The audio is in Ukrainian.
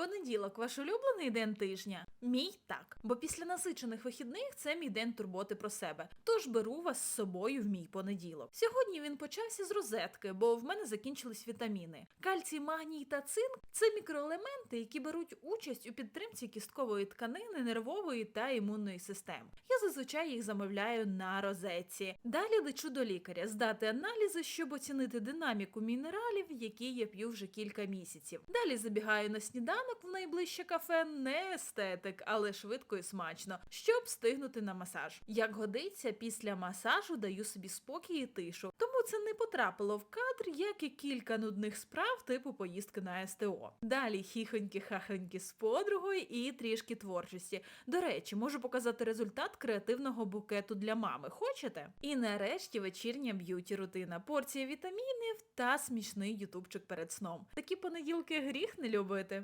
Понеділок ваш улюблений день тижня? Мій так. Бо після насичених вихідних це мій день турботи про себе. Тож беру вас з собою в мій понеділок. Сьогодні він почався з розетки, бо в мене закінчились вітаміни. Кальцій, магній та цинк це мікроелементи, які беруть участь у підтримці кісткової тканини, нервової та імунної систем. Я зазвичай їх замовляю на розетці. Далі лечу до лікаря здати аналізи, щоб оцінити динаміку мінералів, які я п'ю вже кілька місяців. Далі забігаю на сніданок в найближче кафе, не естетик, але швидко і смачно, щоб встигнути на масаж. Як годиться, після масажу даю собі спокій і тишу. Тому це не потрапило в кадр, як і кілька нудних справ, типу поїздки на СТО. Далі хіхоньки-хахоньки з подругою і трішки творчості. До речі, можу показати результат креативного букету для мами. Хочете? І нарешті вечірня б'юті рутина, порція вітамінів та смішний ютубчик перед сном. Такі понеділки гріх не любити.